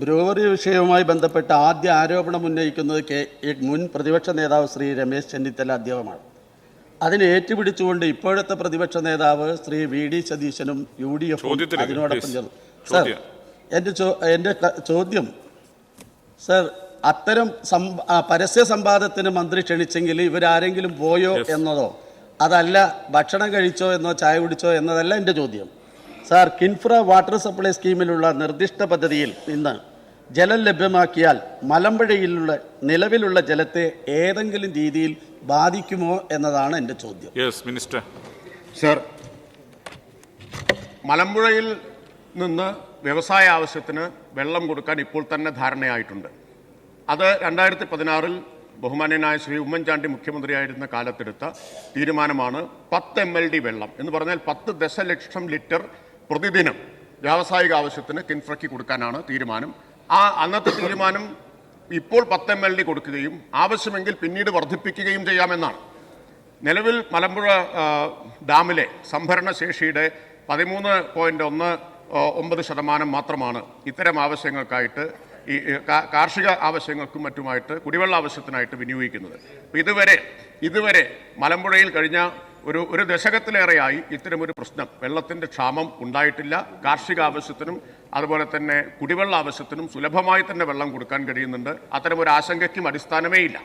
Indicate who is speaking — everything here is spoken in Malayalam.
Speaker 1: ബ്രൂവറി വിഷയവുമായി ബന്ധപ്പെട്ട് ആദ്യ ആരോപണം ഉന്നയിക്കുന്നത് കെ മുൻ പ്രതിപക്ഷ നേതാവ് ശ്രീ രമേശ് ചെന്നിത്തല അദ്ദേഹമാണ് അതിനെ ഏറ്റുപിടിച്ചുകൊണ്ട് ഇപ്പോഴത്തെ പ്രതിപക്ഷ നേതാവ് ശ്രീ വി ഡി സതീശനും യു ഡി എഫും അതിനോടൊപ്പം. ചേർന്നു സർ. എന്റെ ചോ എന്റെ ചോദ്യം സർ അത്തരം പരസ്യ സംവാദത്തിന് മന്ത്രി ക്ഷണിച്ചെങ്കിൽ ഇവരാരെങ്കിലും പോയോ. എന്നതോ അതല്ല ഭക്ഷണം കഴിച്ചോ എന്നോ ചായ കുടിച്ചോ എന്നതല്ല എന്റെ ചോദ്യം സാർ കിൻഫ്ര വാട്ടർ സപ്ലൈ സ്കീമിലുള്ള നിർദ്ദിഷ്ട പദ്ധതിയിൽ നിന്ന് ജലം ലഭ്യമാക്കിയാൽ മലമ്പുഴയിലുള്ള നിലവിലുള്ള ജലത്തെ ഏതെങ്കിലും രീതിയിൽ ബാധിക്കുമോ എന്നതാണ് എന്റെ ചോദ്യം.
Speaker 2: യെസ് മിനിസ്റ്റർ
Speaker 3: സർ മലമ്പുഴയിൽ നിന്ന് വ്യവസായ ആവശ്യത്തിന് വെള്ളം കൊടുക്കാൻ ഇപ്പോൾ തന്നെ ധാരണയായിട്ടുണ്ട്. അത് രണ്ടായിരത്തി പതിനാറിൽ ബഹുമാന്യനായ ശ്രീ ഉമ്മൻചാണ്ടി മുഖ്യമന്ത്രിയായിരുന്ന കാലത്തെടുത്ത തീരുമാനമാണ് പത്ത് എം എൽ ഡി വെള്ളം. എന്ന് പറഞ്ഞാൽ പത്ത് ദശലക്ഷം ലിറ്റർ പ്രതിദിനം വ്യാവസായിക ആവശ്യത്തിന് കിൻഫ്രയ്ക്ക് കൊടുക്കാനാണ് തീരുമാനം. ആ അന്നത്തെ തീരുമാനം ഇപ്പോൾ പത്ത് എം എൽ ഡി കൊടുക്കുകയും ആവശ്യമെങ്കിൽ പിന്നീട് വർദ്ധിപ്പിക്കുകയും ചെയ്യാമെന്നാണ്. നിലവിൽ മലമ്പുഴ ഡാമിലെ സംഭരണ ശേഷിയുടെ പതിമൂന്ന് പോയിന്റ് ഒന്ന് ഒമ്പത് ശതമാനം മാത്രമാണ് ഇത്തരം ആവശ്യങ്ങൾക്കായിട്ട് ഈ കാർഷിക ആവശ്യങ്ങൾക്കും മറ്റുമായിട്ട് കുടിവെള്ള ആവശ്യത്തിനായിട്ട് വിനിയോഗിക്കുന്നത്. ഇതുവരെ ഇതുവരെ മലമ്പുഴയിൽ കഴിഞ്ഞ ഒരു ഒരു ദശകത്തിലേറെയായി ഇത്തരമൊരു പ്രശ്നം. വെള്ളത്തിന്റെ ക്ഷാമം ഉണ്ടായിട്ടില്ല. കാർഷിക ആവശ്യത്തിനും അതുപോലെ തന്നെ കുടിവെള്ള ആവശ്യത്തിനും സുലഭമായി തന്നെ വെള്ളം കൊടുക്കാൻ കഴിയുന്നുണ്ട്. അത്തരമൊരു ആശങ്കയ്ക്കും അടിസ്ഥാനമേ ഇല്ല